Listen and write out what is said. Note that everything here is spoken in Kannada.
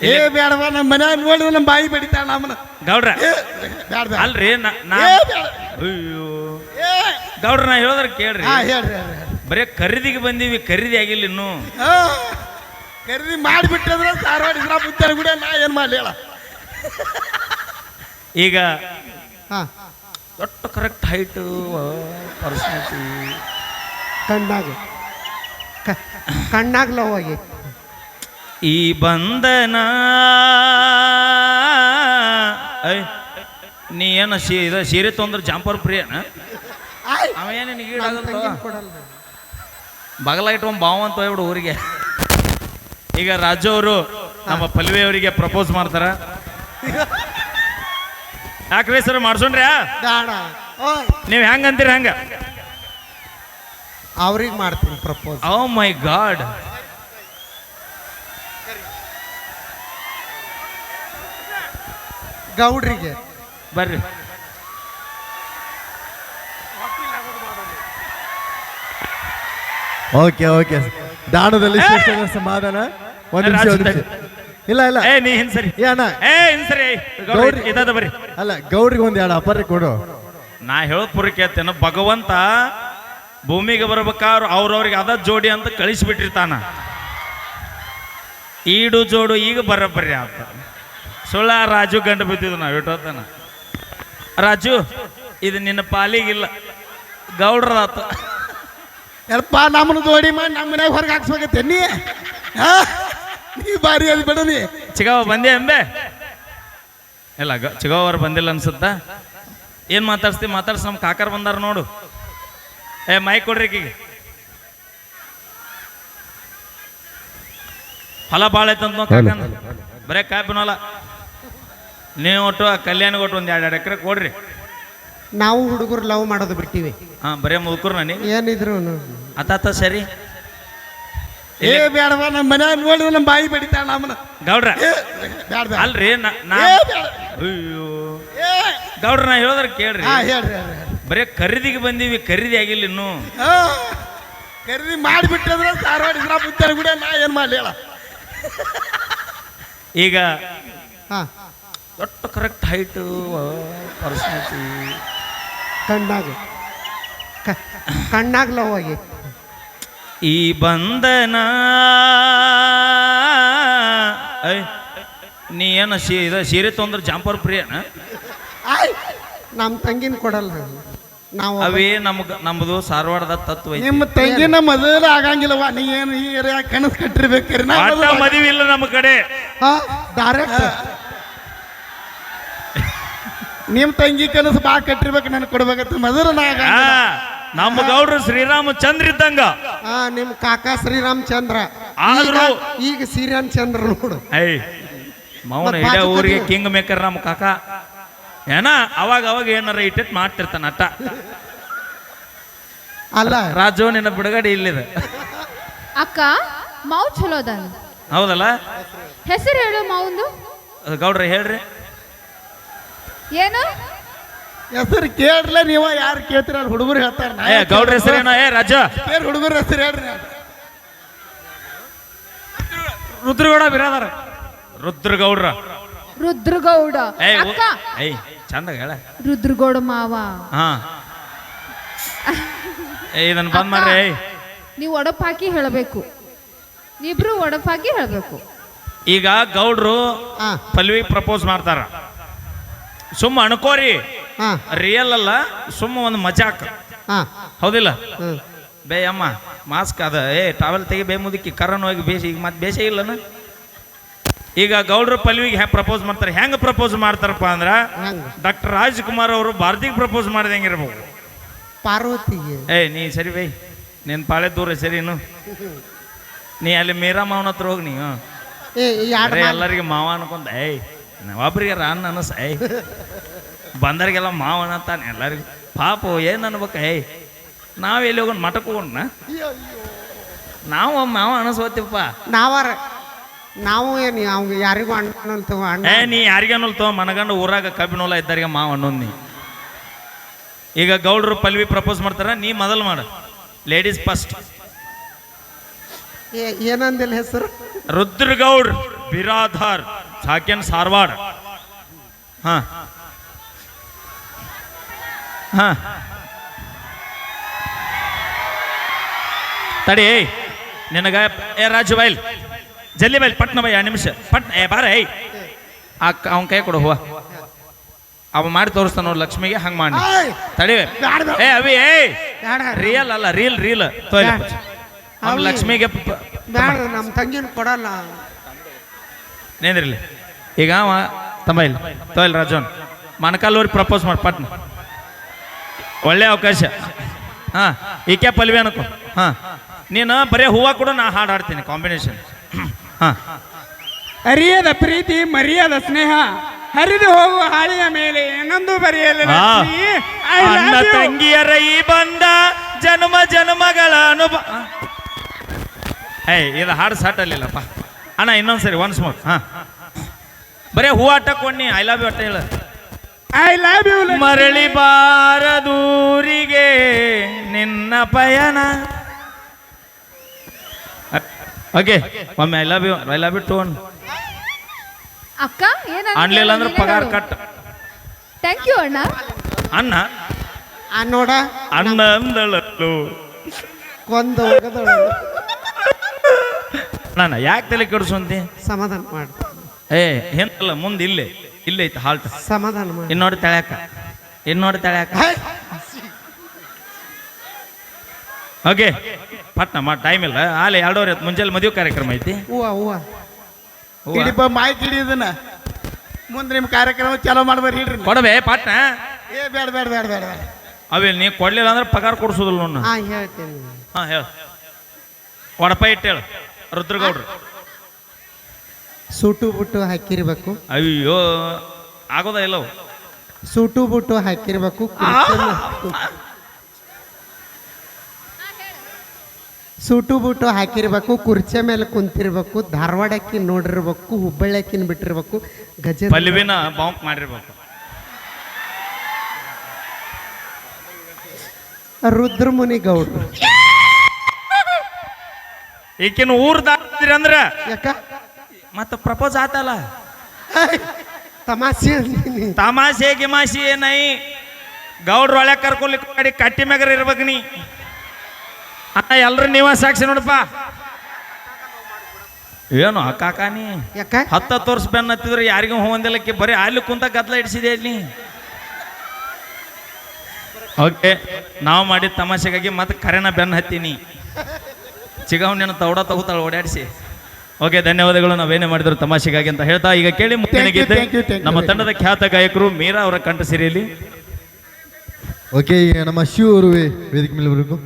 ಏ ಬೇಡವ ನಮ್ಮ ಮನ್ಯಾಗ ನೋಡಿದ್ರೆ ನಮ್ಮ ಬಾಯಿ ಬಡಿತಾಳ ನಮ್ಮನ ಗೌಡ್ರ ಬೇಡ ಅಲ್ರಿ ನಾ ಅಯ್ಯೋ. ಗೌಡ್ರ ನಾ ಹೇಳಿದ್ರೆ ಕೇಳ್ರಿ. ಹೇಳ್ರಿ. ಬರೇ ಖರೀದಿಗೆ ಬಂದೀವಿ ಖರೀದಿ ಆಗಿಲ್ಲ ಇನ್ನು. ಖರೀದಿ ಮಾಡಿಬಿಟ್ಟಿದ್ರೆ ಧಾರವಾಡ ಇದ್ರ ಬುದ್ಧಾರ ಕೂಡ ನಾ ಏನು ಮಾಡಲಿ ಹೇಳ. ಈಗ ದೊಡ್ಡ ಕರೆಕ್ಟ್ ಹೈಟು ಪರ್ಸನಾಲಿಟಿ ಕಣ್ಣಾಗ. ಕಣ್ಣಾಗ ಲವ್ ಆಗಿ. ಈ ಬಂಧನ ನೀ ಏನ ಸೀರೆ ಸೀರೆ ತೊಂದ್ರೆ ಜಾಂಪರ್ ಅವ ಏನು ಕೊಡಲ್ಲ ಬಗಲ ಇಟ್ಕೊಂಡ್ ಬಾವ ಅಂತ ಹೋಗ್ಬಿಡು ಊರಿಗೆ. ಈಗ ರಾಜು ಅವರು ನಮ್ಮ ಪಲ್ವಿ ಅವರಿಗೆ ಪ್ರಪೋಸ್ ಮಾಡ್ತಾರ. ಯಾಕ್ರಿ ಸರ್ ಓಯ್. ನೀವು ಹೆಂಗ್ ಅಂತೀರಿ ಹಂಗ? ಅವ್ರಿಗೆ ಮಾಡ್ತೀನಿ ಪ್ರಪೋಸ್. ಓ ಮೈ ಗಾಡ್ ಗೌಡ್ರಿಗೆ. ಬರ್ರಿ. Okay okay. ದಾಣದಲ್ಲಿ ಶ್ರೇಷ್ಠರ ಸಮಾಧಾನ ಒಂದು ನಿಮಿಷ ಒಂದು ನಿಮಿಷ. ಇಲ್ಲ ಇಲ್ಲ. ಏ ನೀ ಹಿಂಸರಿ ಸರಿ. ಏ ಅಣ್ಣ. ಏ ಹಿಂಸರಿ ಸರಿ. ಗೌಡ್ರಿ. ಇದಾದ ಬರ್ರಿ. ಅಲ್ಲ ಗೌಡ್ರಿಗೆ ಒಂದು ಎರಡು ಅಪರ ಕೊಡು. ನಾ ಹೇಳೋ ಪುರಿ ಕೇಳ್ತೇನೆ ಭಗವಂತ ಭೂಮಿಗೆ ಬರ್ಬೇಕಾದ್ರೆ ಅವ್ರವ್ರಿಗೆ ಅದ ಜೋಡಿ ಅಂತ ಕಳಿಸ್ಬಿಟ್ಟಿರ್ತಾನ. ಈಡು ಜೋಡು ಈಗ ಬರಬರ್ರಿ ಅಂತ ಸುಳ್ಳ ರಾಜು ಗಂಡು ಬಿದ್ದಿದ್ದು ನಾವು ಇಟ್ಟೋತನ ರಾಜು ಇದು ನಿನ್ನ ಪಾಲಿಗಿಲ್ಲ. ಗೌಡ್ರದಾತ. ಯಪ್ಪ ನಮ್ಮನ್ನ ಜೋಡಿ ಮಾಡಿ ನಮ್ಮ ಮನ್ಯಾಗ ಹೊರಗೆ ಹಾಕ್ಸ್ಬೇಕತ್ತೆ ನೀ? ಹಾ? ನೀ ಬಾರಿ ಅದು ಬಿಡ ನೀ. ಚಿಗವ ಬಂದೆ ಅಂಬೆ ಇಲ್ಲ ಗ ಚಿಗವ ಅವ್ರು ಬಂದಿಲ್ಲ ಅನ್ಸುತ್ತ? ಏನು ಮಾತಾಡ್ಸ್ತೀವಿ ಮಾತಾಡ್ಸಿ ನಮ್ಮ ಕಾಕರ್ ಬಂದಾರ ನೋಡು. ಏ ಮೈಕ್ ಕೊಡ್ರಿ ಈಗ ಹೊಲ ಭಾಳ ಐತಂತ ನೋ ಕಾಕಂದ. ಬರೇ ಕಾಪಿನ ಹೊಲ ನೀವು ಒಟ್ಟು ಆ ಕಲ್ಯಾಣಿಗೆ ಒಟ್ಟು ಒಂದು ಎರಡು ಎರಡು ಎಕರೆ ಕೊಡ್ರಿ. ನಾವು ಹುಡುಗರು ಲವ್ ಮಾಡೋದು ಬಿಟ್ಟಿವಿ. ಹಾಂ ಬರೇ ಮುದುಕರು ನಾನಿ ಏನಿದ್ರು ಅತಾತ ಸರಿ. ಏ ಬೇಡವ ನಮ್ಮ ಮನ್ಯಾಗ ನೋಡಿದ್ರೆ ನಮ್ಮ ಬಾಯಿ ಬಿಡಿತಾ ನಮ್ಮನ್ನ ಗೌಡ್ರ? ಬೇಡ ಬೇಡ ಅಲ್ರಿ ನಾ ನಾ- ಏ ಬೇಡ ಅಯ್ಯೋ. ಏ. ಗೌಡ್ರ ನಾ ಹೇಳೋದ್ರ ಕೇಳ್ರಿ. ಹಾ ಹೇಳ್ರಿ ಹೇಳ್ರಿ ಹೇಳ್ರಿ. ಬರೇ ಖರೀದಿಗೆ ಬಂದೀವಿ ಖರೀದಿ ಆಗಿಲ್ಲ ಇನ್ನು. ಆ, ಖರೀದಿ ಮಾಡಿಬಿಟ್ಟಿದ್ರೆ ಧಾರವಾಡ ಇದ್ರ ಕೂಡ ನಾ ಏನು ಮಾಡ್ಲಿ ಹೇಳ. ಈಗ ಹಾ. ಒಟ್ಟು ಕರೆಕ್ಟ್ ಹೈಟು ಪರ್ಸನಾಲಿಟಿ ಕಣ್ಣಾಗ. ಕಣ್ಣಾಗ ಲವ್ ಆಗಿ. ಈ ಬಂಧನ ಐ ನೀ ಏನ ಸೀರೆ ಸೀರೆ ತೊಂದ್ರೆ ಜಾಂಪರ್ ಪ್ರಿಯನ ನಮ್ಮ ತಂಗಿನ ಕೊಡಲ್ಲ ನಾವು ಅವೇ ನಮ್ಗೆ ನಮ್ಮದು ಸಾರವಾಡದ ತತ್ವ ಐತಿ. ನಿಮ್ಮ ತಂಗಿನ ಮದುವೆ ಆಗಂಗಿಲ್ಲವ ನೀ ಏನು ಈ ಏರಿಯಾ ಕನಸು ಕಟ್ಟಿರ್ಬೇಕ್ರಿ. ನಾ ಒಟ್ಟ ಮದುವೆ ಇಲ್ಲ ನಮ್ಮ ಕಡೆ. ಹಾ ಡೈರೆಕ್ಟ್ ನಿಮ್ ತಂಗಿ ಕನಸು ಬಾ ಕಟ್ಟಿರ್ಬೇಕು ನನಗೆ ಕೊಡ್ಬೇಕಂತ ಮದುವೆ ನಾಗ ಆ. ನಮ್ಮ ಗೌಡ್ರು ಶ್ರೀರಾಮಚಂದ್ರ ಇದ್ದಂಗ. ಆ, ನಿಮ್ ಕಾಕಾ ಶ್ರೀರಾಮಚಂದ್ರ ಆದ್ರೂ- ಈಗ- ಈಗ ಶ್ರೀರಾಮ್ ಚಂದ್ರ ನೋಡು. ಐ ಮೌನ ಮತ್ತ್ ಇಡೀ ಬಾಜು ಊರಿಗೆ. ಕಿಂಗ್ ಮೇಕರ್ ನಮ್ಮ ಕಾಕ. ಏನ ಅವಾಗ ಅವಾಗ ಏನಾರ ಇಟ್ಟಿಟ್ ಮಾಡ್ತಿರ್ತಾನ ಅಟ್ಟ. ಅಲ್ಲ. ರಾಜು ನಿನ್ನ ಬಿಡುಗಡೆ ಇಲ್ಲಿದೆ. ಅಕ್ಕ ಮಾವು ಚಲೋ ಅದ ಹೌದಲ್ಲ? ಹೆಸರು ಹೇಳು ಮಾವಂದು. ಅದು ಗೌಡ್ರ ಹೇಳ್ರಿ. ಏನು? ಹೆಸರು ಕೇಳ್ರಲ್ಲ ನೀವ ಯಾರು ಕೇಳ್ತೀರ ಅಲ್ಲಿ ಹುಡುಗರು ಹೇಳ್ತಾರ ನಾ ಏ ಯಾಕ್ ಗೌಡ್ರ ಕೇಳ್ಬೇಕು? ಹೆಸರೇನೋ ಏ ರಾಜ. ಕೇಳ್ ಹುಡುಗರ ಹೆಸರು ಹೇಳ್ರಿ ರುದ್ರಗೌಡ ಬಿರಾದಾರ. ರುದ್ರಗೌಡ್ರ. ರುದ್ರಗೌಡ. ಏ ಅಕ್ಕ. ಏಯ್ ಚಂದ ಹೇಳ. ರುದ್ರಗೌಡ ಮಾವ. ಹಾ. ಏ ಇದನ್ನ ಬಂದ್ ಮಾಡ್ರಿ ಏಯ್ ನೀವು ಒಡಪ್ ಹಾಕಿ ಹೇಳಬೇಕು. ಇಬ್ರು ಒಡಪ್ ಹಾಕಿ ಹೇಳಬೇಕು. ಈಗ ಗೌಡ್ರು ಹಾ. ಪಲ್ವಿ ಪ್ರಪೋಸ್ ಮಾಡ್ತಾರ. ಸುಮ್ಮ ಅನ್ಕೋರಿ. ಹಾ. ರಿಯಲ್ ಅಲ್ಲ ಸುಮ್ಮ ಒಂದು ಮಜಾಕ್. ಹಾ. ಹೌದಿಲ್ಲ? ಹ್ಮ್. ಬೇ ಅಮ್ಮ ಮಾಸ್ಕ್ ಅದ. ಏ ಟ್ರಾವೆಲ್ ತೆಗಿ ಬೇ ಮುದುಕಿ ಕರನ್ ಹೋಗಿ ಬೇಸಿ ಈಗ ಮತ್ತೆ ಬೇಸೇ ಇಲ್ಲನ? ಈಗ ಗೌಡ್ರ ಪಲ್ವಿಗೆ ಹ್ಯಾಂಗೆ ಪ್ರಪೋಸ್ ಮಾಡ್ತಾರೆ. ಹೆಂಗ್ ಪ್ರಪೋಸ್ ಮಾಡ್ತಾರಪ್ಪ ಅಂದ್ರ ಹೆಂಗ? ಡಾಕ್ಟರ್ ರಾಜ್ಕುಮಾರ್ ಅವರು ಭಾರತಿಗೆ ಪ್ರಪೋಸ್ ಮಾಡಿದಂಗಿರ್ಬೇಕು. ಪಾರ್ವತಿಗೆ? ಏ ನೀ ಸರಿ ಬೈ. ನಿನ್ ಪಾಳೆ ದೂರ ಸರಿ ಇನ್ನು. ನೀ ಅಲ್ಲಿ ಮೀರಾ ಮಾವನ ಹತ್ರ ಹೋಗಿ ನೀ ಹ್ಞೂ ಏ ಯಾಡ್ ಅರೆ ಎಲ್ಲರಿಗೆ ಮಾವ ಅನ್ಕೊಂತ ಏಯ್. ಒಬ್ರಿಗೆ ರಾನ್ ಅನಸ್ ಏಯ್ ಬಂದರಿಗೆಲ್ಲ ಮಾವ ಅನ್ನತಾನೆ ಎಲ್ಲರಿಗೂ. ಪಾಪ ಏನು ಅನ್ಬೇಕು ಏಯ್ ನಾವು ಎಲ್ಲಿ ಹೋಗೋಣ ಮಠಕ್ಕೆ ಹೋಗೋಣ? ನಾವು ಮಾವ ಅನಸ್ಕೋತೀವಪ್ಪ ನಾವಾರ ನಾವು ಏನು ಅವ್ಗೆ ಯಾರಿಗೂ ಅಣ್ಣ ಅಂತ ಅಣ್ಣ ಏ ನೀ ಯಾರಿಗೇನಲ್ ತೋ ಮನಗಂಡ ಊರಾಗ ಕಬ್ಬಿನೋಲ ಇದ್ದಾರಿಗೆ ಮಾವ ಅನ್ನೋದು ನೀ. ಈಗ ಗೌಡ್ರು ಪಲ್ವಿ ಪ್ರಪೋಸ್ ಮಾಡ್ತಾರ ನೀ ಮೊದಲು ಮಾಡು. ಲೇಡೀಸ್ ಫಸ್ಟ್ ಏನಂದಿಲ್ಲ ಹೆಸರು? ರುದ್ರಗೌಡ್ ಬಿರಾಧಾರ್ ಸಾಕೆನ್ ಸಾರವಾಡ. ಹಾ. ಹಾ. ತಡಿ ಏಯ್ ನಿನಗ ಏ ರಾಜು ಬೈಲ್. ಜಲ್ದಿ ಬೈಲ್ ಪಟ್ನ ಬೈ ನಿಮಿಷ. ಪಟ್ನ ಏ ಬಾರ ಏಯ್. ಆ ಅವನ ಕೈ ಕೊಡು ಹೂವ. ಅವ ಮಾಡಿ ತೋರಿಸ್ತಾನ ನೋಡಿ ಲಕ್ಷ್ಮಿಗೆ ಹಂಗೆ ಮಾಡಿ ತಡಿ. ಏ ಅವಿ ಏಯ್. ಬೇಡ ರಿಯಲ್ ಅಲ್ಲ ರೀಲ್ ರೀಲ್ ಬ್ಯಾಡ. ಲಕ್ಷ್ಮಿಗೆ ನಮ್ಮ ತಂಗಿನ ಕೊಡಲ್ಲ. ನೇಂದ್ರಿಲ್ಲಿ ಈಗ ಅವ ತಮ್ಮ ಇಲ್ಲಿ ತೋಯಿಲ್ ರಾಜೋನ್ ಮಣಕಾಲೂರಿಗೆ ಪ್ರಪೋಸ್ ಮಾಡಿ ಪಟ್ನ. ಒಳ್ಳೆ ಅವಕಾಶ. ಹಾ ಈಕೆ ಪಲ್ವಿ ಅನ್ಕೋ. ಹಾಂ ನೀನು ಬರೀ ಹೂವು ಕೂಡ ನಾ ಹಾಡು ಹಾಡ್ತೀನಿ ಕಾಂಬಿನೇಷನ್ ಹಾಂ. ಅರಿಯದ ಪ್ರೀತಿ ಮರಿಯದ ಸ್ನೇಹ ಹರಿದು ಹೋಗುವ ಹಾಳಿಯ ಮೇಲೆ ಏನೊಂದು ಬರೆಯಲ್ಲ ಅಣ್ಣ ತಂಗಿಯರ ಈ ಬಂದ ಜನ್ಮ ಜನ್ಮಗಳ ಅನುಭವ. ಏಯ್ ಇದು ಹಾಡು ಸಾಟಲ್ಲಿಲ್ಲಪ್ಪ ಅಣ್ಣ ಇನ್ನೊಂದ್ಸರಿ ಒನ್ಸ್ ಮೋರ್ ಹಾ. ಬರೀ ಆಟ ಅಟ್ಟಕೊಂಡಿ ಐ ಲವ್ ಯು ಅಟ್ಟ ಹೇಳ. ಐ ಲವ್ ಯು ಮರಳಿ ಮರಳಿ ಬಾರದೂರಿಗೆ ನಿನ್ನ ಪಯಣ. ಓಕೆ ಒಮ್ಮೆ I love you I love you tone ಅಕ್ಕ ಏನು ಅನ್ಲಿಲ್ಲ ಅಂದ್ರೆ ಪಗಾರ ಕಟ್. ಥ್ಯಾಂಕ್ ಯು ಅಣ್ಣ. ಅಣ್ಣ. ಆ ನೋಡ ಅಣ್ಣ ಅಂದಳಲ್ಲು ಕೊಂದ ಹೋಗದಳು ನಾನು ಯಾಕೆ ತಲೆ ಕೆಡಿಸಂತಿ ಸಮಾಧಾನ ಮಾಡು. ಏ ಹೆಂತಲ್ಲ ಮುಂದೆ ಇಲ್ಲೇ. ಇಲ್ಲೇ ಐತೆ ಹಾಲ್ಟ್ ಸಮಾಧಾನ ಮಾಡು. ಇನ್ನೋಡಿ ತಳ್ಯಾಕ. ಇನ್ನೋಡಿ ತಳ್ಯಾಕ. ಓಕೆ ಪಟ್ನ ಮಾಡಿ ಟೈಮ್ ಇಲ್ಲ. ಆಲೆ ಎರಡೂವರೆ ಹೊತ್ತು ಮುಂಜಾನೆ ಮದುವೆ ಕಾರ್ಯಕ್ರಮ ಐತಿ. ಹೂವ ಹೂವ. ಹೂವ. ಹಿಡಿಪ ಮಾಹಿತಿ ಹಿಡಿಯೋದನ್ನ ಮುಂದೆ ನಿಮ್ಮ ಕಾರ್ಯಕ್ರಮ ಚಾಲೋ ಮಾಡ್ಬಾರಿ ಹಿಡ್ರಿ ಕೊಡಬೇ ಪಟ್ನ? ಏ ಬೇಡ ಬೇಡ ಬೇಡ ಬೇಡ ಬೇಡ ಅವೆ ನೀ ಕೊಡ್ಲಿಲ್ಲ ಅಂದ್ರೆ ಪಗಾರ ಕೊಡ್ಸೋದಿಲ್ಲ ನೋಡ ಹಾ ಹೇಳ್ತೀನಿ. ಹಾ ಹೇಳ. ವಡಪ ಇಟ್ಟು ಹೇಳು. ರುದ್ರಗೌಡ್ರು. ಸೂಟು ಬುಟ್ಟು ಹಾಕಿರ್ಬೇಕು. ಅಯ್ಯೋ ಆಗೋದ ಇಲ್ಲವು ಸೂಟು ಬುಟ್ಟು ಹಾಕಿರ್ಬೇಕು ಕುರ್ಚಿ ಮೇಲೆ- ಸೂಟು ಬೂಟು ಹಾಕಿರ್ಬೇಕು ಕುರ್ಚಿ ಮೇಲೆ ಕುಂತಿರ್ಬೇಕು ಧಾರವಾಡಕ್ಕಿ ನೋಡಿರ್ಬೇಕು ಹುಬ್ಬಳ್ಳಿಕ್ಕಿನ ಬಿಟ್ಟಿರ್ಬೇಕು ಗಜ ಪಲ್ವಿನ ಬಾಂಕ್ ಮಾಡಿರ್ಬೇಕು. ರುದ್ರಮುನಿ ಗೌಡ್ರು ಈಕಿನ ಊರ್ ದಾರ ಅಂದ್ರ? ಯಾಕ? ಮತ್ತ ಪ್ರಪೋಸ್ ಆತಲ್ಲ. ತಮಾಷೆ ತಮಾಷೆ ಗಿಮಾಷೆ ಏನೈ ಗೌಡ್ರ ಒಳ್ಳೆ ಕರ್ಕೊಲಿಕ್ಕೆ ಮಾಡಿ ಕಟ್ಟಿ ಮ್ಯಾಗರ ಇರ್ಬೇಕು ನೀ. ಅಣ್ಣ ಎಲ್ರು ನೀವ ಸಾಕ್ಷಿ ನೋಡಪ್ಪ. ಏನು ಕಾಕ ನೀ? ಯಾಕ? ಹತ್ತತ್ತು ವರ್ಷ ಬೆನ್ನ ಹತ್ತಿದ್ರೆ ಯಾರಿಗೂ ಹೋಗಂದಿಲ್ಲಕ್ಕೆ ಬರೀ ಅಲ್ಲಿ ಕುಂತ ಗದ್ಲ ಇಡಿಸಿದೆ ನೀ? ಓಕೆ ನಾವು ಮಾಡಿದ ತಮಾಷೆಗಾಗಿ ಮತ್ತೆ ಕರೆನ ಬೆನ್ನ ಹತ್ತೀನಿ ಚಿಗವನ್ನ ತೌಡ ತಗೋತಾಳೆ ಓಡಾಡಿಸಿ. ಓಕೆ ಧನ್ಯವಾದಗಳು. ನಾವೇನೇ ಮಾಡಿದ್ರು ತಮಾಷೆಗಾಗಿ ಅಂತ ಹೇಳ್ತಾ ಈಗ ಕೇಳಿ ಗೀತೆ. you ನಮ್ಮ ತಂಡದ ಖ್ಯಾತ ಗಾಯಕರು ಮೀರಾ ಅವರ ಕಂಠ ಸಿರಿಯಲ್ಲಿ ಓಕೆ ನಮ್ಮ ಶಿವರು ಅವರು ವೇದಿಕೆ ಮೇಲೆ ಬರಬೇಕು